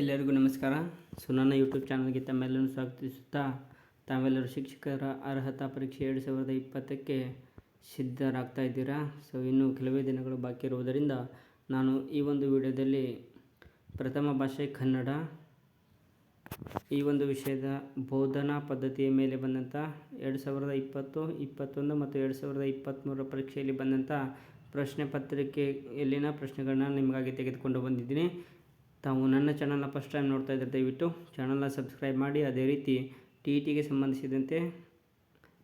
ಎಲ್ಲರಿಗೂ ನಮಸ್ಕಾರ. ಸೊ, ನನ್ನ ಯೂಟ್ಯೂಬ್ ಚಾನಲ್ಗೆ ತಮ್ಮೆಲ್ಲರೂ ಸ್ವಾಗತಿಸುತ್ತಾ, ತಾವೆಲ್ಲರೂ ಶಿಕ್ಷಕರ ಅರ್ಹತಾ ಪರೀಕ್ಷೆ ಎರಡು ಸಾವಿರದ ಇಪ್ಪತ್ತಕ್ಕೆ ಸಿದ್ಧರಾಗ್ತಾ ಇದ್ದೀರಾ? ಸೊ, ಇನ್ನೂ ಕೆಲವೇ ದಿನಗಳು ಬಾಕಿ ಇರುವುದರಿಂದ ನಾನು ಈ ಒಂದು ವಿಡಿಯೋದಲ್ಲಿ ಪ್ರಥಮ ಭಾಷೆ ಕನ್ನಡ, ಈ ಒಂದು ವಿಷಯದ ಬೋಧನಾ ಪದ್ಧತಿಯ ಮೇಲೆ ಬಂದಂಥ ಎರಡು ಸಾವಿರದ ಇಪ್ಪತ್ತು, ಇಪ್ಪತ್ತೊಂದು ಮತ್ತು ಎರಡು ಸಾವಿರದ ಇಪ್ಪತ್ತ್ಮೂರರ ಪರೀಕ್ಷೆಯಲ್ಲಿ ಬಂದಂಥ ಪ್ರಶ್ನೆ ಪತ್ರಿಕೆಯಲ್ಲಿನ ಪ್ರಶ್ನೆಗಳನ್ನ ನಿಮಗಾಗಿ ತೆಗೆದುಕೊಂಡು ಬಂದಿದ್ದೀನಿ. ತಾವು ನನ್ನ ಚಾನಲ್ನ ಫಸ್ಟ್ ಟೈಮ್ ನೋಡ್ತಾ ಇದ್ದರೆ ದಯವಿಟ್ಟು ಚಾನಲ್ನ ಸಬ್ಸ್ಕ್ರೈಬ್ ಮಾಡಿ. ಅದೇ ರೀತಿ ಟಿ ಇ ಟಿಗೆ ಸಂಬಂಧಿಸಿದಂತೆ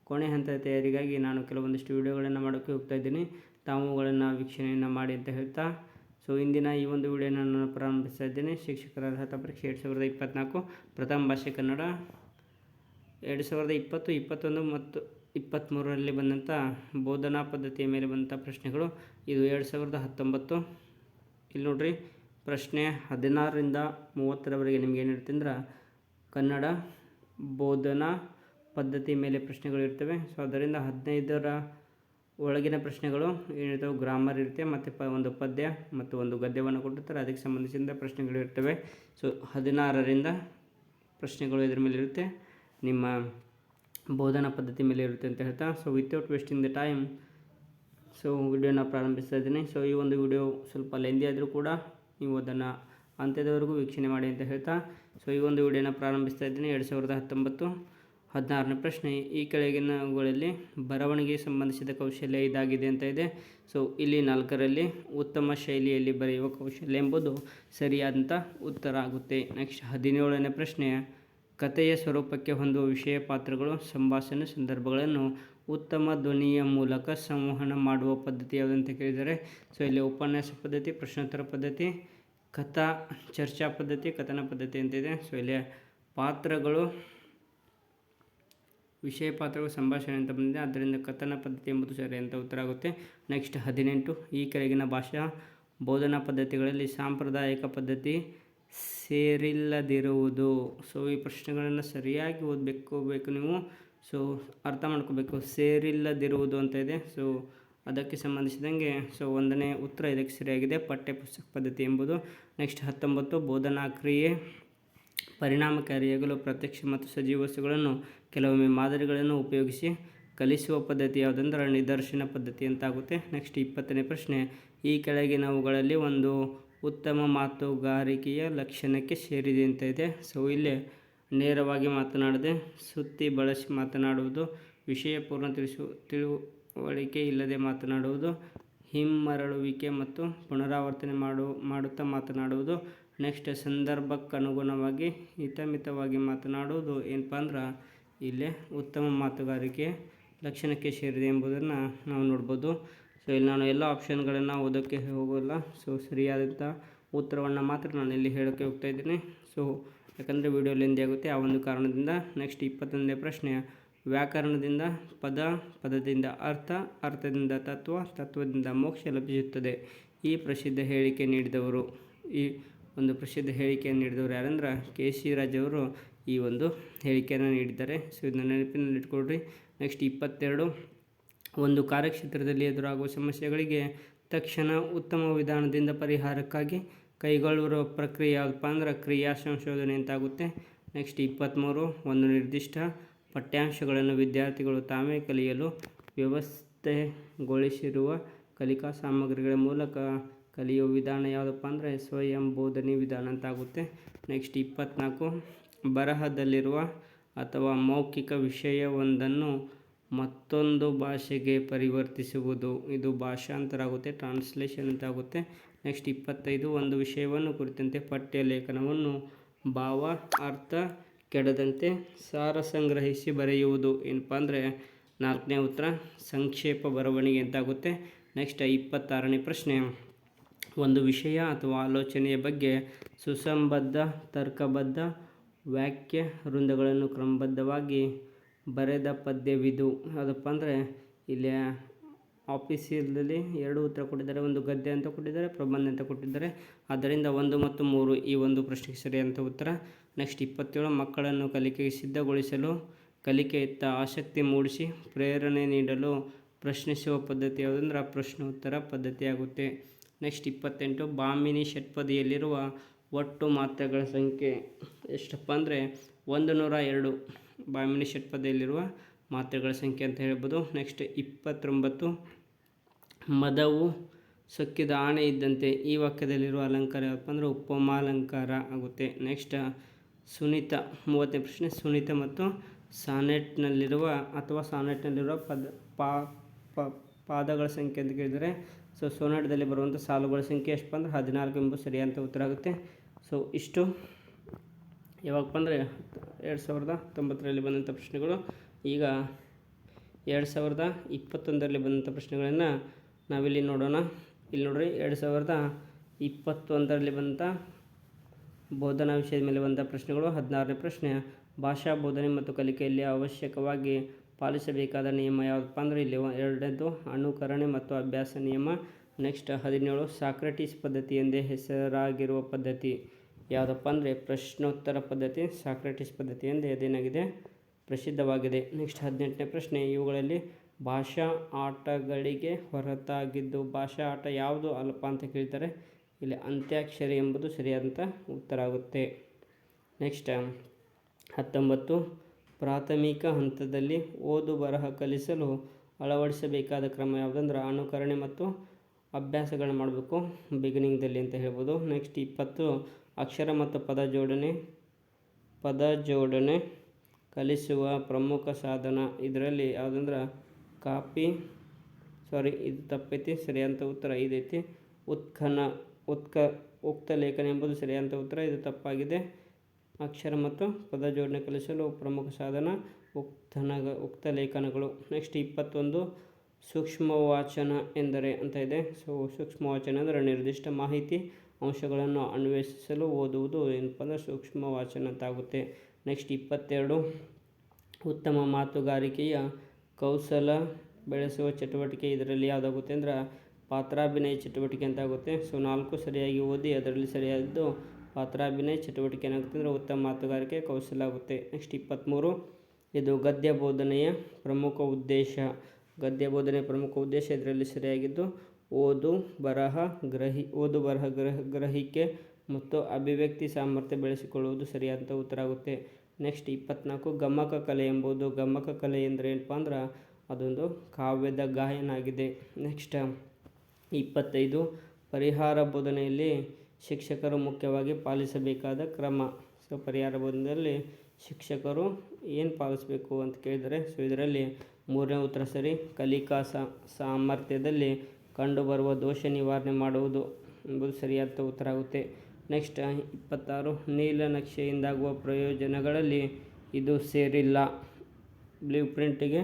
ಕೊನೆ ಹಂತದ ತಯಾರಿಗಾಗಿ ನಾನು ಕೆಲವೊಂದಿಷ್ಟು ವಿಡಿಯೋಗಳನ್ನು ಮಾಡೋಕ್ಕೆ ಹೋಗ್ತಾ ಇದ್ದೀನಿ. ತಾವುಗಳನ್ನು ವೀಕ್ಷಣೆಯನ್ನು ಮಾಡಿ ಅಂತ ಹೇಳ್ತಾ. ಸೊ ಇಂದಿನ ಈ ಒಂದು ವಿಡಿಯೋನ ನಾನು ಪ್ರಾರಂಭಿಸ್ತಾ ಇದ್ದೇನೆ. ಶಿಕ್ಷಕರ ಅರ್ಹತಾ ಪರೀಕ್ಷೆ ಎರಡು ಸಾವಿರದ ಇಪ್ಪತ್ತ್ನಾಲ್ಕು ಪ್ರಥಮ ಭಾಷೆ ಕನ್ನಡ. ಎರಡು ಸಾವಿರದ ಇಪ್ಪತ್ತು, ಇಪ್ಪತ್ತೊಂದು ಮತ್ತು ಇಪ್ಪತ್ತ್ಮೂರರಲ್ಲಿ ಬಂದಂಥ ಬೋಧನಾ ಪದ್ಧತಿಯ ಮೇಲೆ ಬಂದಂಥ ಪ್ರಶ್ನೆಗಳು. ಇದು ಎರಡು ಸಾವಿರದ ಹತ್ತೊಂಬತ್ತು. ಇಲ್ಲಿ ನೋಡ್ರಿ. ಪ್ರಶ್ನೆ ಹದಿನಾರರಿಂದ ಮೂವತ್ತರವರೆಗೆ ನಿಮ್ಗೆ ಏನಿರುತ್ತೆ ಅಂದ್ರೆ ಕನ್ನಡ ಬೋಧನಾ ಪದ್ಧತಿ ಮೇಲೆ ಪ್ರಶ್ನೆಗಳು ಇರ್ತವೆ. ಸೊ ಅದರಿಂದ ಹದಿನೈದರ ಒಳಗಿನ ಪ್ರಶ್ನೆಗಳು ಏನಿರ್ತವೆ ಗ್ರಾಮರ್ ಇರುತ್ತೆ, ಮತ್ತು ಪ ಒಂದು ಪದ್ಯ ಮತ್ತು ಒಂದು ಗದ್ಯವನ್ನು ಕೊಟ್ಟಿರ್ತಾರೆ. ಅದಕ್ಕೆ ಸಂಬಂಧಿಸಿದ ಪ್ರಶ್ನೆಗಳು ಇರ್ತವೆ. ಸೊ ಹದಿನಾರರಿಂದ ಪ್ರಶ್ನೆಗಳು ಇದ್ರ ಮೇಲೆ ಇರುತ್ತೆ. ನಿಮ್ಮ ಬೋಧನಾ ಪದ್ಧತಿ ಮೇಲೆ ಇರುತ್ತೆ ಅಂತ ಹೇಳ್ತಾ. So without wasting the time so ವಿಡಿಯೋನ ಪ್ರಾರಂಭಿಸ್ತಾ ಇದ್ದೀನಿ. ಸೊ ಈ ಒಂದು ವಿಡಿಯೋ ಸ್ವಲ್ಪ ಲೆಂದಿ ಆದರೂ ಕೂಡ ನೀವು ಅದನ್ನು ಅಂತ್ಯದವರೆಗೂ ವೀಕ್ಷಣೆ ಮಾಡಿ ಅಂತ ಹೇಳ್ತಾ, ಸೊ ಈ ಒಂದು ವಿಡಿಯೋನ ಪ್ರಾರಂಭಿಸ್ತಾ ಇದ್ದೀನಿ. ಎರಡು ಸಾವಿರದ ಹತ್ತೊಂಬತ್ತು ಹದಿನಾರನೇ ಪ್ರಶ್ನೆ. ಈ ಕೆಳಗಿನವುಗಳಲ್ಲಿ ಬರವಣಿಗೆ ಸಂಬಂಧಿಸಿದ ಕೌಶಲ್ಯ ಇದಾಗಿದೆ ಅಂತ ಇದೆ. ಸೊ ಇಲ್ಲಿ ನಾಲ್ಕರಲ್ಲಿ ಉತ್ತಮ ಶೈಲಿಯಲ್ಲಿ ಬರೆಯುವ ಕೌಶಲ್ಯ ಎಂಬುದು ಸರಿಯಾದಂಥ ಉತ್ತರ ಆಗುತ್ತೆ. ನೆಕ್ಸ್ಟ್ ಹದಿನೇಳನೇ ಪ್ರಶ್ನೆ, ಕಥೆಯ ಸ್ವರೂಪಕ್ಕೆ ಹೊಂದುವ ವಿಷಯ ಪಾತ್ರಗಳು, ಸಂಭಾಷಣೆ ಸಂದರ್ಭಗಳನ್ನು ಉತ್ತಮ ಧ್ವನಿಯ ಮೂಲಕ ಸಂವಹನ ಮಾಡುವ ಪದ್ಧತಿ ಯಾವುದಂತ ಕೇಳಿದರೆ ಸೊ ಇಲ್ಲಿ ಉಪನ್ಯಾಸ ಪದ್ಧತಿ, ಪ್ರಶ್ನೋತ್ತರ ಪದ್ಧತಿ, ಕಥಾ, ಚರ್ಚಾ ಪದ್ಧತಿ, ಕಥನ ಪದ್ಧತಿ ಅಂತಿದೆ ಸೊ ಇಲ್ಲಿ ಪಾತ್ರಗಳು, ವಿಷಯ ಪಾತ್ರಗಳು, ಸಂಭಾಷಣೆ ಅಂತ ಬಂದಿದೆ. ಆದ್ದರಿಂದ ಕಥನ ಪದ್ಧತಿ ಎಂಬುದು ಸರಿ ಅಂತ ಉತ್ತರ ಆಗುತ್ತೆ. ನೆಕ್ಸ್ಟ್ ಹದಿನೆಂಟು, ಈ ಕೆಳಗಿನ ಭಾಷಾ ಬೋಧನಾ ಪದ್ಧತಿಗಳಲ್ಲಿ ಸಾಂಪ್ರದಾಯಿಕ ಪದ್ಧತಿ ಸೇರಿಲ್ಲದಿರುವುದು. ಸೊ ಈ ಪ್ರಶ್ನೆಗಳನ್ನು ಸರಿಯಾಗಿ ಓದಬೇಕು ಬೇಕು ನೀವು. ಸೊ ಅರ್ಥ ಮಾಡ್ಕೋಬೇಕು. ಸೇರಿಲ್ಲದಿರುವುದು ಅಂತ ಇದೆ. ಸೊ ಅದಕ್ಕೆ ಸಂಬಂಧಿಸಿದಂಗೆ ಸೊ ಒಂದನೇ ಉತ್ತರ ಇದಕ್ಕೆ ಸರಿಯಾಗಿದೆ. ಪಠ್ಯಪುಸ್ತಕ ಪದ್ಧತಿ ಎಂಬುದು ನೆಕ್ಸ್ಟ್ ಹತ್ತೊಂಬತ್ತು, ಬೋಧನಾ ಕ್ರಿಯೆ ಪರಿಣಾಮಕಾರಿಯಾಗಲು ಪ್ರತ್ಯಕ್ಷ ಮತ್ತು ಸಜೀವ ವಸ್ತುಗಳನ್ನು, ಕೆಲವೊಮ್ಮೆ ಮಾದರಿಗಳನ್ನು ಉಪಯೋಗಿಸಿ ಕಲಿಸುವ ಪದ್ಧತಿ ಯಾವುದಂದ್ರೆ ನಿದರ್ಶನ ಪದ್ಧತಿ ಅಂತಾಗುತ್ತೆ. ನೆಕ್ಸ್ಟ್ ಇಪ್ಪತ್ತನೇ ಪ್ರಶ್ನೆ, ಈ ಕೆಳಗಿನವುಗಳಲ್ಲಿ ಒಂದು ಉತ್ತಮ ಮಾತುಗಾರಿಕೆಯ ಲಕ್ಷಣಕ್ಕೆ ಸೇರಿದೆ ಅಂತ ಇದೆ. ಸೊ ಇಲ್ಲಿ ನೇರವಾಗಿ ಮಾತನಾಡದೆ ಸುತ್ತಿ ಬಳಸಿ ಮಾತನಾಡುವುದು ವಿಷಯ ಪೂರ್ಣ ತಿಳಿಸು, ತಿಳುವಳಿಕೆ ಇಲ್ಲದೆ ಮಾತನಾಡುವುದು, ಹಿಮ್ಮರಳುವಿಕೆ ಮತ್ತು ಪುನರಾವರ್ತನೆ ಮಾಡು, ಮಾಡುತ್ತಾ ಮಾತನಾಡುವುದು ನೆಕ್ಸ್ಟ್ ಸಂದರ್ಭಕ್ಕನುಗುಣವಾಗಿ ಹಿತಮಿತವಾಗಿ ಮಾತನಾಡುವುದು ಏನಪ್ಪ ಅಂದ್ರೆ ಇಲ್ಲೇ ಉತ್ತಮ ಮಾತುಗಾರಿಕೆ ಲಕ್ಷಣಕ್ಕೆ ಸೇರಿದೆ ಎಂಬುದನ್ನು ನಾವು ನೋಡ್ಬೋದು. ಸೊ ಇಲ್ಲಿ ನಾನು ಎಲ್ಲ ಆಪ್ಷನ್ಗಳನ್ನು ಓದೋಕ್ಕೆ ಹೋಗೋಲ್ಲ. ಸೊ ಸರಿಯಾದಂಥ ಉತ್ತರವನ್ನು ಮಾತ್ರ ನಾನು ಇಲ್ಲಿ ಹೇಳೋಕ್ಕೆ ಹೋಗ್ತಾ ಇದ್ದೀನಿ. ಸೊ ಯಾಕಂದರೆ ವಿಡಿಯೋ ಲೆಂದಿ ಆಗುತ್ತೆ. ಆ ಒಂದು ಕಾರಣದಿಂದ ನೆಕ್ಸ್ಟ್ ಇಪ್ಪತ್ತೊಂದನೇ ಪ್ರಶ್ನೆ ವ್ಯಾಕರಣದಿಂದ ಪದ, ಪದದಿಂದ ಅರ್ಥ, ಅರ್ಥದಿಂದ ತತ್ವ, ತತ್ವದಿಂದ ಮೋಕ್ಷ ಲಭಿಸುತ್ತದೆ. ಈ ಪ್ರಸಿದ್ಧ ಹೇಳಿಕೆ ನೀಡಿದವರು, ಈ ಒಂದು ಪ್ರಸಿದ್ಧ ಹೇಳಿಕೆಯನ್ನು ನೀಡಿದವರು ಯಾರಂದ್ರೆ ಕೆ ಸಿ ರಾಜವರು ಈ ಒಂದು ಹೇಳಿಕೆಯನ್ನು ನೀಡಿದ್ದಾರೆ. ಸೊ ಇದನ್ನ ನೆನಪಿನಲ್ಲಿ ಇಟ್ಕೊಳ್ರಿ ನೆಕ್ಸ್ಟ್ ಇಪ್ಪತ್ತೆರಡು, ಒಂದು ಕಾರ್ಯಕ್ಷೇತ್ರದಲ್ಲಿ ಎದುರಾಗುವ ಸಮಸ್ಯೆಗಳಿಗೆ ತಕ್ಷಣ ಉತ್ತಮ ವಿಧಾನದಿಂದ ಪರಿಹಾರಕ್ಕಾಗಿ ಕೈಗೊಳ್ಳುವ ಪ್ರಕ್ರಿಯೆ ಯಾವುದಪ್ಪ ಅಂದ್ರೆ ಕ್ರಿಯಾ ಸಂಶೋಧನೆ ಅಂತಾಗುತ್ತೆ ನೆಕ್ಸ್ಟ್ ಇಪ್ಪತ್ತ್ಮೂರು ಒಂದು ನಿರ್ದಿಷ್ಟ ಪಠ್ಯಾಂಶಗಳನ್ನು ವಿದ್ಯಾರ್ಥಿಗಳು ತಾವೇ ಕಲಿಯಲು ವ್ಯವಸ್ಥೆಗೊಳಿಸಿರುವ ಕಲಿಕಾ ಸಾಮಗ್ರಿಗಳ ಮೂಲಕ ಕಲಿಯುವ ವಿಧಾನ ಯಾವುದಪ್ಪ ಅಂದರೆ ಸ್ವಯಂ ಬೋಧನೆ ವಿಧಾನ ಅಂತಾಗುತ್ತೆ. ನೆಕ್ಸ್ಟ್ ಇಪ್ಪತ್ತ್ನಾಲ್ಕು ಬರಹದಲ್ಲಿರುವ ಅಥವಾ ಮೌಖಿಕ ವಿಷಯವೊಂದನ್ನು ಮತ್ತೊಂದು ಭಾಷೆಗೆ ಪರಿವರ್ತಿಸುವುದು. ಇದು ಭಾಷಾಂತರ ಆಗುತ್ತೆ ಟ್ರಾನ್ಸ್ಲೇಷನ್ ಅಂತ ಆಗುತ್ತೆ ನೆಕ್ಸ್ಟ್ ಇಪ್ಪತ್ತೈದು, ಒಂದು ವಿಷಯವನ್ನು ಕುರಿತಂತೆ ಪಠ್ಯ ಲೇಖನವನ್ನು ಭಾವ ಅರ್ಥ ಕೆಡದಂತೆ ಸಾರ ಸಂಗ್ರಹಿಸಿ ಬರೆಯುವುದು. ಏನಪ್ಪ ಅಂದರೆ, ನಾಲ್ಕನೇ ಉತ್ತರ, ಸಂಕ್ಷೇಪ ಬರವಣಿಗೆ ಅಂತಾಗುತ್ತೆ ನೆಕ್ಸ್ಟ್ ಇಪ್ಪತ್ತಾರನೇ ಪ್ರಶ್ನೆ, ಒಂದು ವಿಷಯ ಅಥವಾ ಆಲೋಚನೆಯ ಬಗ್ಗೆ ಸುಸಂಬದ್ಧ, ತರ್ಕಬದ್ಧ ವಾಕ್ಯ ವೃಂದಗಳನ್ನು ಕ್ರಮಬದ್ಧವಾಗಿ ಬರೆದ ಪದ್ಯವಿದು. ಅದಪ್ಪ ಅಂದರೆ ಇಲ್ಲಿ ಆಫೀಸಿಯಲ್ಲಿ ಎರಡು ಉತ್ತರ ಕೊಟ್ಟಿದ್ದಾರೆ, ಒಂದು ಗದ್ಯ ಅಂತ ಕೊಟ್ಟಿದ್ದಾರೆ, ಪ್ರಬಂಧ ಅಂತ ಕೊಟ್ಟಿದ್ದಾರೆ. ಆದ್ದರಿಂದ ಒಂದು ಮತ್ತು ಮೂರು ಈ ಒಂದು ಪ್ರಶ್ನೆಗೆ ಸರಿಯಾದಂಥ ಉತ್ತರ. ನೆಕ್ಸ್ಟ್ ಇಪ್ಪತ್ತೇಳು, ಮಕ್ಕಳನ್ನು ಕಲಿಕೆಗೆ ಸಿದ್ಧಗೊಳಿಸಲು ಕಲಿಕೆಯತ್ತ ಆಸಕ್ತಿ ಮೂಡಿಸಿ ಪ್ರೇರಣೆ ನೀಡಲು ಪ್ರಶ್ನಿಸುವ ಪದ್ಧತಿ ಯಾವುದಂದ್ರೆ ಪ್ರಶ್ನೋತ್ತರ ಪದ್ಧತಿಯಾಗುತ್ತೆ. ನೆಕ್ಸ್ಟ್ ಇಪ್ಪತ್ತೆಂಟು, ಬಾಮಿನಿ ಷಟ್ಪದಿಯಲ್ಲಿರುವ ಒಟ್ಟು ಮಾತ್ರೆಗಳ ಸಂಖ್ಯೆ ಎಷ್ಟಪ್ಪ ಅಂದರೆ ಒಂದು ನೂರ ಎರಡು ಬಾಮಿನಿ ಷಟ್ಪದಿಯಲ್ಲಿರುವ ಮಾತ್ರೆಗಳ ಸಂಖ್ಯೆ ಅಂತ ಹೇಳ್ಬೋದು. ನೆಕ್ಸ್ಟ್ ಇಪ್ಪತ್ತೊಂಬತ್ತು ಮದವು ಸೊಕ್ಕಿದ ಆಣೆ ಇದ್ದಂತೆ ಈ ವಾಕ್ಯದಲ್ಲಿರುವ ಅಲಂಕಾರ ಯಾವಪ್ಪ ಅಂದರೆ ಉಪಮಾಲಂಕಾರ ಆಗುತ್ತೆ. ನೆಕ್ಸ್ಟ್ ಸುನೀತ ಮೂವತ್ತನೇ ಪ್ರಶ್ನೆ. ಸುನೀತ ಮತ್ತು ಸಾನೆಟ್ನಲ್ಲಿರುವ ಅಥವಾ ಸಾನೆಟ್ನಲ್ಲಿರುವ ಪದ, ಪಾ, ಪ- ಪಾದಗಳ ಸಂಖ್ಯೆ ಅಂತ ಕೇಳಿದರೆ ಸೊ ಸೋನೆಟ್ದಲ್ಲಿ ಬರುವಂಥ ಸಾಲುಗಳ ಸಂಖ್ಯೆ ಎಷ್ಟಪ್ಪ ಅಂದರೆ ಹದಿನಾಲ್ಕು ಎಂಬುದು ಸರಿಯಾದ ಉತ್ತರ ಆಗುತ್ತೆ. ಸೊ ಇಷ್ಟು. ಯಾವಾಗಪ್ಪ ಅಂದರೆ ಎರಡು ಸಾವಿರದ ತೊಂಬತ್ತರಲ್ಲಿ ಬಂದಂಥ ಪ್ರಶ್ನೆಗಳು. ಈಗ ಎರಡು ಸಾವಿರದ ಇಪ್ಪತ್ತೊಂದರಲ್ಲಿ ಬಂದಂಥ ಪ್ರಶ್ನೆಗಳನ್ನು ನಾವಿಲ್ಲಿ ನೋಡೋಣ. ಇಲ್ಲಿ ನೋಡ್ರಿ ಎರಡು ಸಾವಿರದ ಇಪ್ಪತ್ತೊಂದರಲ್ಲಿ ಬಂದ ಬೋಧನಾ ವಿಷಯದ ಮೇಲೆ ಬಂದ ಪ್ರಶ್ನೆಗಳು. ಹದಿನಾರನೇ ಪ್ರಶ್ನೆ, ಭಾಷಾ ಬೋಧನೆ ಮತ್ತು ಕಲಿಕೆಯಲ್ಲಿ ಅವಶ್ಯಕವಾಗಿ ಪಾಲಿಸಬೇಕಾದ ನಿಯಮ ಯಾವುದಪ್ಪ ಅಂದರೆ ಇಲ್ಲಿ ಎರಡನೇದು ಅನುಕರಣೆ ಮತ್ತು ಅಭ್ಯಾಸ ನಿಯಮ. ನೆಕ್ಸ್ಟ್ ಹದಿನೇಳು, ಸಾಕ್ರೆಟಿಸ್ ಪದ್ಧತಿ ಎಂದೇ ಹೆಸರಾಗಿರುವ ಪದ್ಧತಿ ಯಾವುದಪ್ಪ ಅಂದರೆ ಪ್ರಶ್ನೋತ್ತರ ಪದ್ಧತಿ. ಸಾಕ್ರೆಟಿಸ್ ಪದ್ಧತಿ ಎಂದೇ ಅದೇನಾಗಿದೆ? ಪ್ರಸಿದ್ಧವಾಗಿದೆ. ನೆಕ್ಸ್ಟ್ ಹದಿನೆಂಟನೇ ಪ್ರಶ್ನೆ, ಇವುಗಳಲ್ಲಿ ಭಾಷಾ ಆಟಗಳಿಗೆ ಹೊರತಾಗಿದ್ದು ಭಾಷಾ ಆಟ ಯಾವುದು ಅಲ್ಲಪ್ಪ ಅಂತ ಕೇಳ್ತಾರೆ. ಇಲ್ಲಿ ಅಂತ್ಯಾಕ್ಷರಿ ಎಂಬುದು ಸರಿಯಾದಂಥ ಉತ್ತರ ಆಗುತ್ತೆ. ನೆಕ್ಸ್ಟ್ ಹತ್ತೊಂಬತ್ತು. ಪ್ರಾಥಮಿಕ ಹಂತದಲ್ಲಿ ಓದು ಬರಹ ಕಲಿಸಲು ಅಳವಡಿಸಬೇಕಾದ ಕ್ರಮ ಯಾವುದಂದ್ರೆ ಅನುಕರಣೆ ಮತ್ತು ಅಭ್ಯಾಸಗಳನ್ನು ಮಾಡಬೇಕು ಬಿಗಿನಿಂಗ್ದಲ್ಲಿ ಅಂತ ಹೇಳ್ಬೋದು. ನೆಕ್ಸ್ಟ್ ಇಪ್ಪತ್ತು. ಅಕ್ಷರ ಮತ್ತು ಪದ ಜೋಡಣೆ ಪದ ಜೋಡಣೆ ಕಲಿಸುವ ಪ್ರಮುಖ ಸಾಧನ. ಇದರಲ್ಲಿ ಯಾವುದಂದ್ರೆ ಕಾಪಿ. ಸಾರಿ ಇದು ತಪ್ಪೈತಿ, ಸರಿಯಂತ ಉತ್ತರ ಇದೈತಿ ಉತ್ಖನ, ಉತ್ಕ, ಉಕ್ತ ಲೇಖನ ಎಂಬುದು ಸರಿಯಾದ ಉತ್ತರ, ಇದು ತಪ್ಪಾಗಿದೆ. ಅಕ್ಷರ ಮತ್ತು ಪದ ಜೋಡಣೆ ಕಲಿಸಲು ಪ್ರಮುಖ ಸಾಧನ ಉಕ್ತನಗ, ಉಕ್ತ ಲೇಖನಗಳು. ನೆಕ್ಸ್ಟ್ ಇಪ್ಪತ್ತೊಂದು ಸೂಕ್ಷ್ಮ ವಾಚನ ಎಂದರೆ ಅಂತ ಇದೆ. ಸೊ ಸೂಕ್ಷ್ಮ ವಾಚನ ಅಂದರೆ ನಿರ್ದಿಷ್ಟ ಮಾಹಿತಿ, ಅಂಶಗಳನ್ನು ಅನ್ವೇಷಿಸಲು ಓದುವುದು ಏನಪ್ಪ ಅಂದರೆ ಸೂಕ್ಷ್ಮ ವಾಚನ ಅಂತ ಆಗುತ್ತೆ. ನೆಕ್ಸ್ಟ್ ಇಪ್ಪತ್ತೆರಡು, ಉತ್ತಮ ಮಾತುಗಾರಿಕೆಯ ಕೌಶಲ ಬೆಳೆಸುವ ಚಟುವಟಿಕೆ ಇದರಲ್ಲಿ ಯಾವುದಾಗುತ್ತೆ ಅಂದ್ರೆ ಪಾತ್ರಾಭಿನಯ ಚಟುವಟಿಕೆ ಅಂತ ಆಗುತ್ತೆ ಸೊ, ನಾಲ್ಕು ಸರಿಯಾಗಿ ಓದಿ ಅದರಲ್ಲಿ ಸರಿಯಾದದ್ದು ಪಾತ್ರಾಭಿನಯ ಚಟುವಟಿಕೆ ಏನಾಗುತ್ತೆ ಅಂದರೆ ಉತ್ತಮ ಮಾತುಗಾರಿಕೆ ಕೌಶಲ ಆಗುತ್ತೆ. ನೆಕ್ಸ್ಟ್ ಇಪ್ಪತ್ತ್ಮೂರು ಇದು ಗದ್ಯ ಬೋಧನೆಯ ಪ್ರಮುಖ ಉದ್ದೇಶ. ಗದ್ಯ ಬೋಧನೆಯ ಪ್ರಮುಖ ಉದ್ದೇಶ ಇದರಲ್ಲಿ ಸರಿಯಾಗಿದ್ದು ಓದು ಬರಹ ಗ್ರಹಿ, ಓದು ಬರಹ ಗ್ರಹ, ಗ್ರಹಿಕೆ ಮತ್ತು ಅಭಿವ್ಯಕ್ತಿ ಸಾಮರ್ಥ್ಯ ಬೆಳೆಸಿಕೊಳ್ಳುವುದು ಸರಿಯಾದಂಥ ಉತ್ತರ ಆಗುತ್ತೆ. ನೆಕ್ಸ್ಟ್ ಇಪ್ಪತ್ನಾಲ್ಕು ಗಮಕ ಕಲೆ ಎಂಬುದು ಗಮಕ ಕಲೆ ಅಂದರೆ ಏನಪ್ಪ ಅಂದ್ರೆ ಅದೊಂದು ಕಾವ್ಯದ ಗಾಯನ ಆಗಿದೆ ನೆಕ್ಸ್ಟ್ ಇಪ್ಪತ್ತೈದು ಪರಿಹಾರ ಬೋಧನೆಯಲ್ಲಿ ಶಿಕ್ಷಕರು ಮುಖ್ಯವಾಗಿ ಪಾಲಿಸಬೇಕಾದ ಕ್ರಮ. ಸೊ, ಪರಿಹಾರ ಬೋಧನೆಯಲ್ಲಿ ಶಿಕ್ಷಕರು ಏನು ಪಾಲಿಸಬೇಕು ಅಂತ ಕೇಳಿದರೆ, ಸೊ, ಇದರಲ್ಲಿ ಮೂರನೇ ಉತ್ತರ ಸರಿ, ಕಲಿಕಾ ಸಾಮರ್ಥ್ಯದಲ್ಲಿ ಕಂಡುಬರುವ ದೋಷ ನಿವಾರಣೆ ಮಾಡುವುದು ಎಂಬುದು ಸರಿಯಾದ ಉತ್ತರ ಆಗುತ್ತೆ. ನೆಕ್ಸ್ಟ್ ಇಪ್ಪತ್ತಾರು ನೀಲನಕ್ಷೆಯಿಂದಾಗುವ ಪ್ರಯೋಜನಗಳಲ್ಲಿ ಇದು ಸೇರಿಲ್ಲ. ಬ್ಲೂ ಪ್ರಿಂಟಿಗೆ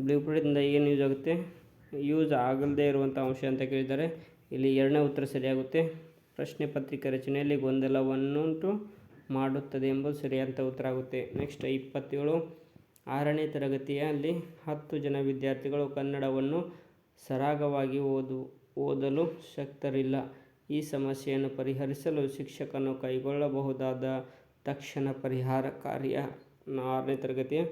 ಬ್ಲೂ ಪ್ರಿಂಟಿಂದ ಏನು ಯೂಸ್ ಆಗುತ್ತೆ? ಯೂಸ್ ಆಗಲ್ಲದೆ ಇರುವಂಥ ಅಂಶ ಅಂತ ಕೇಳಿದ್ದಾರೆ. ಇಲ್ಲಿ ಎರಡನೇ ಉತ್ತರ ಸರಿಯಾಗುತ್ತೆ. ಪ್ರಶ್ನೆ ಪತ್ರಿಕೆ ರಚನೆಯಲ್ಲಿ ಗೊಂದಲವನ್ನುಂಟು ಮಾಡುತ್ತದೆ ಎಂಬುದು ಸರಿಯಾದ ಉತ್ತರ ಆಗುತ್ತೆ. ನೆಕ್ಸ್ಟ್ ಇಪ್ಪತ್ತೇಳು, ಆರನೇ ತರಗತಿಯಲ್ಲಿ ಹತ್ತು ಜನ ವಿದ್ಯಾರ್ಥಿಗಳು ಕನ್ನಡವನ್ನು ಸರಾಗವಾಗಿ ಓದು, ಓದಲು ಶಕ್ತರಿಲ್ಲ. ಈ ಸಮಸ್ಯೆಯನ್ನು ಪರಿಹರಿಸಲು ಶಿಕ್ಷಕನು ಕೈಗೊಳ್ಳಬಹುದಾದ ತಕ್ಷಣ ಪರಿಹಾರ ಕಾರ್ಯ ಆರನೇ ತರಗತಿಯ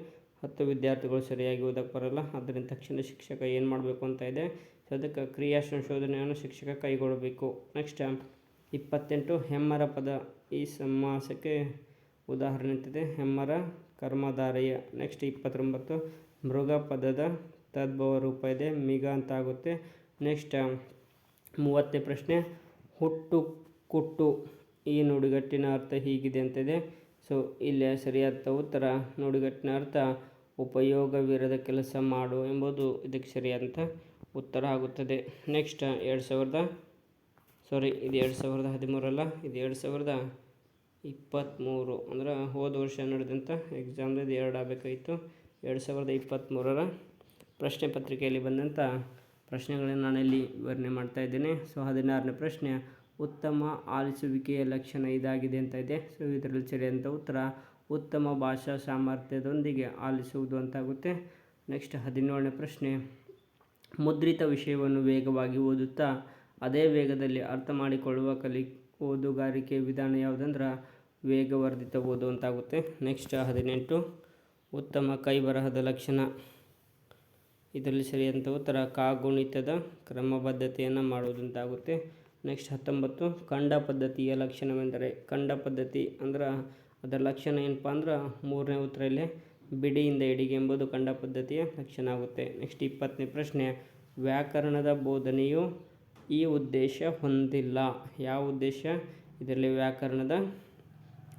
ಹತ್ತು ವಿದ್ಯಾರ್ಥಿಗಳು ಸರಿಯಾಗಿ ಓದಕ್ಕೆ ಬರಲ್ಲ. ಆದ್ದರಿಂದ ತಕ್ಷಣ ಶಿಕ್ಷಕ ಏನು ಮಾಡಬೇಕು ಅಂತ ಇದೆ. ಅದಕ್ಕೆ ಕ್ರಿಯಾ ಸಂಶೋಧನೆಯನ್ನು ಶಿಕ್ಷಕ ಕೈಗೊಳ್ಳಬೇಕು. ನೆಕ್ಸ್ಟ್ ಇಪ್ಪತ್ತೆಂಟು, ಹೆಮ್ಮರ ಪದ. ಈ ಸಮಾಸಕ್ಕೆ ಉದಾಹರಣೆ ಅಂತಿದೆ. ಹೆಮ್ಮರ ಕರ್ಮಧಾರಯ. ನೆಕ್ಸ್ಟ್ ಇಪ್ಪತ್ತೊಂಬತ್ತು, ಮೃಗ ಪದದ ತದ್ಭವ ರೂಪ ಇದೆ. ಮಿಗ ಅಂತ ಆಗುತ್ತೆ. ನೆಕ್ಸ್ಟ್ ಮೂವತ್ತನೇ ಪ್ರಶ್ನೆ. ಹುಟ್ಟು ಕುಟ್ಟು ಈ ನುಡಿಗಟ್ಟಿನ ಅರ್ಥ ಹೀಗಿದೆ ಅಂತಿದೆ. ಸೊ ಇಲ್ಲಿ ಸರಿಯಾದ ಉತ್ತರ, ನುಡಿಗಟ್ಟಿನ ಅರ್ಥ ಉಪಯೋಗವಿರದ ಕೆಲಸ ಮಾಡು ಎಂಬುದು ಇದಕ್ಕೆ ಸರಿಯಾದಂಥ ಉತ್ತರ ಆಗುತ್ತದೆ. ನೆಕ್ಸ್ಟ್ ಎರಡು ಸಾವಿರದ ಸಾರಿ ಇದು ಎರಡು ಸಾವಿರದ ಹದಿಮೂರಲ್ಲ ಇದು ಎರಡು ಸಾವಿರದ ಇಪ್ಪತ್ತ್ಮೂರು ಅಂದ್ರೆ ಹೋದ ವರ್ಷ ನಡೆದಂಥ ಎಕ್ಸಾಮ್ದು ಎರಡು ಆಗಬೇಕಾಗಿತ್ತು ಎರಡು ಸಾವಿರದ ಇಪ್ಪತ್ತ್ಮೂರರ ಪ್ರಶ್ನೆ ಪತ್ರಿಕೆಯಲ್ಲಿ ಬಂದಂಥ ಪ್ರಶ್ನೆಗಳನ್ನು ನಾನಿಲ್ಲಿ ವಿವರಣೆ ಮಾಡ್ತಾ ಇದ್ದೇನೆ. ಸೊ, ಹದಿನಾರನೇ ಪ್ರಶ್ನೆ, ಉತ್ತಮ ಆಲಿಸುವಿಕೆಯ ಲಕ್ಷಣ ಇದಾಗಿದೆ ಅಂತ ಇದೆ. ಸೊ, ಇದರಲ್ಲಿ ಸರಿಯಾದಂಥ ಉತ್ತರ, ಉತ್ತಮ ಭಾಷಾ ಸಾಮರ್ಥ್ಯದೊಂದಿಗೆ ಆಲಿಸುವುದು ಅಂತಾಗುತ್ತೆ ನೆಕ್ಸ್ಟ್ ಹದಿನೇಳನೇ ಪ್ರಶ್ನೆ, ಮುದ್ರಿತ ವಿಷಯವನ್ನು ವೇಗವಾಗಿ ಓದುತ್ತಾ, ಅದೇ ವೇಗದಲ್ಲಿ ಅರ್ಥ ಮಾಡಿಕೊಳ್ಳುವ ಕಲಿ, ಓದುಗಾರಿಕೆ ವಿಧಾನ ಯಾವುದಂದ್ರೆ, ವೇಗವರ್ಧಿತ ಓದು ಅಂತಾಗುತ್ತೆ ನೆಕ್ಸ್ಟ್ ಹದಿನೆಂಟು, ಉತ್ತಮ ಕೈ ಬರಹದ ಲಕ್ಷಣ. ಇದರಲ್ಲಿ ಸರಿಯಾದಂಥ ಉತ್ತರ ಕಾಗುಣಿತದ ಕ್ರಮಬದ್ಧತೆಯನ್ನು ಮಾಡುವುದಂತಾಗುತ್ತೆ. ನೆಕ್ಸ್ಟ್ ಹತ್ತೊಂಬತ್ತು ಖಂಡ ಪದ್ಧತಿಯ ಲಕ್ಷಣವೆಂದರೆ ಖಂಡ ಪದ್ಧತಿ ಅಂದ್ರೆ ಅದರ ಲಕ್ಷಣ ಏನಪ್ಪ ಅಂದ್ರೆ ಮೂರನೇ ಉತ್ತರಲ್ಲಿ ಬಿಡಿಯಿಂದ ಇಡಿಗೆ ಎಂಬುದು ಖಂಡ ಪದ್ಧತಿಯ ಲಕ್ಷಣ ಆಗುತ್ತೆ. ನೆಕ್ಸ್ಟ್ ಇಪ್ಪತ್ತನೇ ಪ್ರಶ್ನೆ, ವ್ಯಾಕರಣದ ಬೋಧನೆಯು ಈ ಉದ್ದೇಶ ಹೊಂದಿಲ್ಲ. ಯಾವ ಉದ್ದೇಶ? ಇದರಲ್ಲಿ ವ್ಯಾಕರಣದ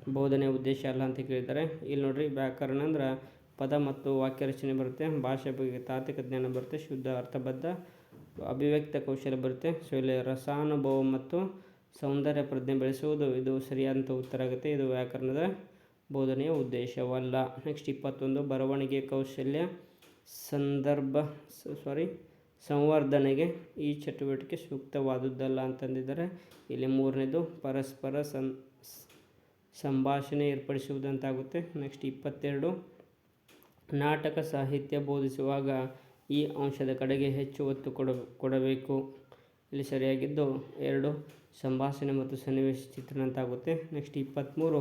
ಬೋಧನೆ ಉದ್ದೇಶ ಅಲ್ಲ ಅಂತ ಕೇಳಿದ್ದಾರೆ. ಇಲ್ಲಿ ನೋಡ್ರಿ, ವ್ಯಾಕರಣ ಅಂದ್ರೆ ಪದ ಮತ್ತು ವಾಕ್ಯ ರಚನೆ ಬರುತ್ತೆ, ಭಾಷೆ ಬಗ್ಗೆ ತಾತ್ವಿಕ ಜ್ಞಾನ ಬರುತ್ತೆ, ಶುದ್ಧ ಅರ್ಥಬದ್ಧ ಅಭಿವ್ಯಕ್ತ ಕೌಶಲ್ಯ ಬರುತ್ತೆ. ಸೊ ಇಲ್ಲಿ ರಸಾನುಭವ ಮತ್ತು ಸೌಂದರ್ಯ ಪ್ರಜ್ಞೆ ಬೆಳೆಸುವುದು, ಇದು ಸರಿಯಾದಂಥ ಉತ್ತರ ಆಗುತ್ತೆ. ಇದು ವ್ಯಾಕರಣದ ಬೋಧನೆಯ ಉದ್ದೇಶವಲ್ಲ. ನೆಕ್ಸ್ಟ್ ಇಪ್ಪತ್ತೊಂದು ಬರವಣಿಗೆ ಕೌಶಲ್ಯ ಸಂದರ್ಭ ಸಾರಿ ಸಂವರ್ಧನೆಗೆ ಈ ಚಟುವಟಿಕೆ ಸೂಕ್ತವಾದುದಲ್ಲ ಅಂತಂದಿದ್ದಾರೆ. ಇಲ್ಲಿ ಮೂರನೇದು, ಪರಸ್ಪರ ಸಂ ಸಂಭಾಷಣೆ ಏರ್ಪಡಿಸುವುದಂತಾಗುತ್ತೆ. ನೆಕ್ಸ್ಟ್ ಇಪ್ಪತ್ತೆರಡು ನಾಟಕ ಸಾಹಿತ್ಯ ಬೋಧಿಸುವಾಗ ಈ ಅಂಶದ ಕಡೆಗೆ ಹೆಚ್ಚು ಒತ್ತು ಕೊಡ, ಕೊಡಬೇಕು. ಇಲ್ಲಿ ಸರಿಯಾಗಿದ್ದು ಎರಡು ಸಂಭಾಷಣೆ ಮತ್ತು ಸನ್ನಿವೇಶ ಚಿತ್ರಣ ಅಂತಾಗುತ್ತೆ ನೆಕ್ಸ್ಟ್ ಇಪ್ಪತ್ತ್ಮೂರು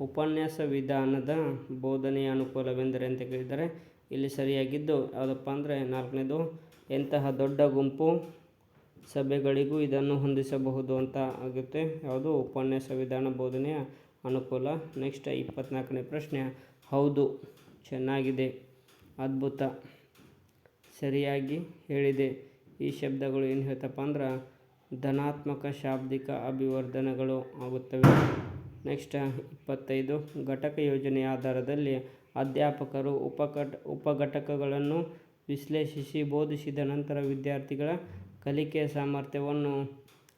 ಉಪನ್ಯಾಸ ವಿಧಾನದ ಬೋಧನೆಯ ಅನುಕೂಲವೆಂದರೆ ಅಂತ ಕೇಳಿದರೆ, ಇಲ್ಲಿ ಸರಿಯಾಗಿದ್ದು ಯಾವುದಪ್ಪ ಅಂದರೆ ನಾಲ್ಕನೇದು, ಎಂತಹ ದೊಡ್ಡ ಗುಂಪು ಸಭೆಗಳಿಗೂ ಇದನ್ನು ಹೊಂದಿಸಬಹುದು ಅಂತ ಆಗುತ್ತೆ. ಯಾವುದು? ಉಪನ್ಯಾಸ ವಿಧಾನ ಬೋಧನೆಯ ಅನುಕೂಲ. ನೆಕ್ಸ್ಟ್ ಇಪ್ಪತ್ನಾಲ್ಕನೇ ಪ್ರಶ್ನೆ, ಹೌದು. ಚೆನ್ನಾಗಿದೆ, ಅದ್ಭುತ. ಸರಿಯಾಗಿ ಹೇಳಿದೆ. ಈ ಶಬ್ದಗಳು ಏನು ಹೇಳ್ತಪ್ಪ ಅಂದ್ರೆ, ಧನಾತ್ಮಕ ಶಾಬ್ದಿಕ ಅಭಿವರ್ಧನೆಗಳು ಆಗುತ್ತವೆ. ನೆಕ್ಸ್ಟ್, ಇಪ್ಪತ್ತೈದು, ಘಟಕ ಯೋಜನೆಯ ಆಧಾರದಲ್ಲಿ ಅಧ್ಯಾಪಕರು ಉಪಕಟ ಉಪಘಟಕಗಳನ್ನು ವಿಶ್ಲೇಷಿಸಿ ಬೋಧಿಸಿದ ನಂತರ ವಿದ್ಯಾರ್ಥಿಗಳ ಕಲಿಕೆಯ ಸಾಮರ್ಥ್ಯವನ್ನು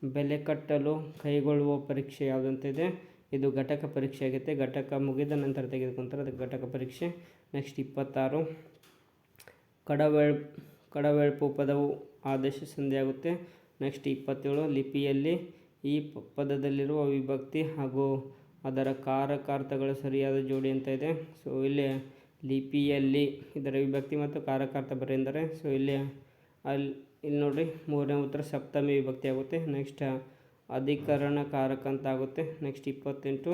ಬೆಲೆ ಕಟ್ಟಲು ಕೈಗೊಳ್ಳುವ ಪರೀಕ್ಷೆ ಯಾವುದಂತಿದೆ? ಇದು ಘಟಕ ಪರೀಕ್ಷೆ ಆಗುತ್ತೆ ಘಟಕ ಮುಗಿದ ನಂತರ ತೆಗೆದುಕೊಂತಾರೆ. ಅದಕ್ಕೆ ಘಟಕ ಪರೀಕ್ಷೆ ನೆಕ್ಸ್ಟ್ ಇಪ್ಪತ್ತಾರು. ಕಡವೆಳ್, ಕಡವೆಳ್ಪು ಪದವು ಆದೇಶ ಸಂಧಿಯಾಗುತ್ತೆ. ನೆಕ್ಸ್ಟ್ ಇಪ್ಪತ್ತೇಳು, ಲಿಪಿಯಲ್ಲಿ ಈ ಪದದಲ್ಲಿರುವ ವಿಭಕ್ತಿ ಹಾಗೂ ಅದರ ಕಾರಕಾರ್ಥಗಳು ಸರಿಯಾದ ಜೋಡಿ ಅಂತ ಇದೆ. ಸೊ ಇಲ್ಲಿ ಲಿಪಿಯಲ್ಲಿ ಇದರ ವಿಭಕ್ತಿ ಮತ್ತು ಕಾರಕಾರ್ಥ ಬರೆಂದರೆ ಸೊ ಇಲ್ಲಿ ಅಲ್ಲಿ ಇಲ್ಲಿ ನೋಡಿರಿ, ಮೂರನೇ ಉತ್ತರ ಸಪ್ತಮಿ ವಿಭಕ್ತಿ ಆಗುತ್ತೆ. ನೆಕ್ಸ್ಟ್ ಅಧಿಕರಣ ಕಾರಕ ಅಂತ ಆಗುತ್ತೆ. ನೆಕ್ಸ್ಟ್ ಇಪ್ಪತ್ತೆಂಟು,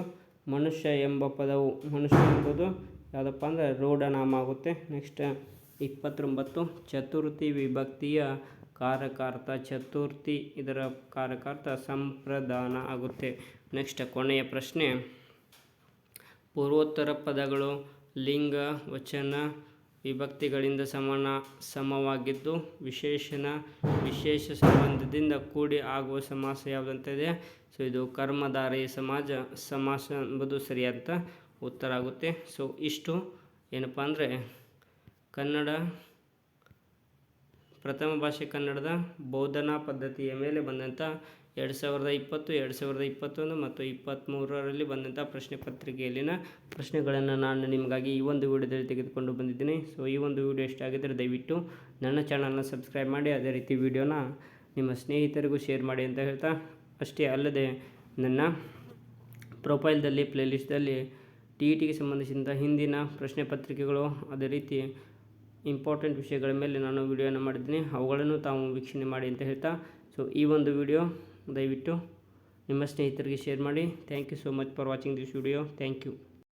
ಮನುಷ್ಯ ಎಂಬ ಪದವು, ಮನುಷ್ಯ ಎಂಬುದು ಯಾವುದಪ್ಪ ಅಂದರೆ ರೂಢನಾಮ ಆಗುತ್ತೆ. ನೆಕ್ಸ್ಟ್ ಇಪ್ಪತ್ತೊಂಬತ್ತು, ಚತುರ್ಥಿ ವಿಭಕ್ತಿಯ ಕಾರಕಾರ್ಥ ಚತುರ್ಥಿ ಇದರ ಕಾರಕಾರ್ಥ ಸಂಪ್ರದಾನ ಆಗುತ್ತೆ. ನೆಕ್ಸ್ಟ್ ಕೊನೆಯ ಪ್ರಶ್ನೆ. ಪೂರ್ವೋತ್ತರ ಪದಗಳು ಲಿಂಗ, ವಚನ, ವಿಭಕ್ತಿಗಳಿಂದ ಸಮಾನ, ಸಮವಾಗಿದ್ದು ವಿಶೇಷಣ ವಿಶೇಷ ಸಂಬಂಧದಿಂದ ಕೂಡಿ ಆಗುವ ಸಮಾಸ ಯಾವುದಂತಿದೆ ಸೊ ಇದು ಕರ್ಮಧಾರಿ ಸಮಾಜ, ಸಮಾಸ ಎಂಬುದು ಸರಿಯಾದ ಉತ್ತರ ಆಗುತ್ತೆ. ಸೊ ಇಷ್ಟು. ಏನಪ್ಪ ಅಂದರೆ, ಕನ್ನಡ, ಪ್ರಥಮ ಭಾಷೆ ಕನ್ನಡದ ಬೋಧನಾ ಪದ್ಧತಿಯ ಮೇಲೆ ಬಂದಂಥ ಎರಡು ಸಾವಿರದ ಇಪ್ಪತ್ತು, ಎರಡು ಸಾವಿರದ ಇಪ್ಪತ್ತೊಂದು ಮತ್ತು ಇಪ್ಪತ್ತ್ಮೂರರಲ್ಲಿ ಬಂದಂಥ ಪ್ರಶ್ನೆ ಪತ್ರಿಕೆಯಲ್ಲಿನ ಪ್ರಶ್ನೆಗಳನ್ನು ನಾನು ನಿಮಗಾಗಿ ಈ ಒಂದು ವಿಡಿಯೋದಲ್ಲಿ ತೆಗೆದುಕೊಂಡು ಬಂದಿದ್ದೀನಿ. ಸೊ ಈ ಒಂದು ವಿಡಿಯೋ ಇಷ್ಟ ಆಗಿದ್ದರೆ ದಯವಿಟ್ಟು ನನ್ನ ಚಾನಲ್ನ ಸಬ್ಸ್ಕ್ರೈಬ್ ಮಾಡಿ. ಅದೇ ರೀತಿ ವಿಡಿಯೋನ ನಿಮ್ಮ ಸ್ನೇಹಿತರಿಗೂ ಶೇರ್ ಮಾಡಿ ಅಂತ ಹೇಳ್ತಾ, ಅಷ್ಟೇ ಅಲ್ಲದೆ ನನ್ನ ಪ್ರೊಫೈಲ್ದಲ್ಲಿ ಪ್ಲೇಲಿಸ್ಟಲ್ಲಿ ಟಿ ಇ ಟಿಗೆ ಸಂಬಂಧಿಸಿದಂಥ ಹಿಂದಿನ ಪ್ರಶ್ನೆ ಪತ್ರಿಕೆಗಳು, ಅದೇ ರೀತಿ ಇಂಪಾರ್ಟೆಂಟ್ ವಿಷಯಗಳ ಮೇಲೆ ನಾನು ವಿಡಿಯೋನ ಮಾಡಿದ್ದೀನಿ. ಅವುಗಳನ್ನು ತಾವು ವೀಕ್ಷಣೆ ಮಾಡಿ ಅಂತ ಹೇಳ್ತಾ ಸೊ ಈ ಒಂದು ವಿಡಿಯೋ ದಯವಿಟ್ಟು ನಿಮ್ಮ ಸ್ನೇಹಿತರಿಗೆ ಶೇರ್ ಮಾಡಿ. Thank you so much for watching this video thank you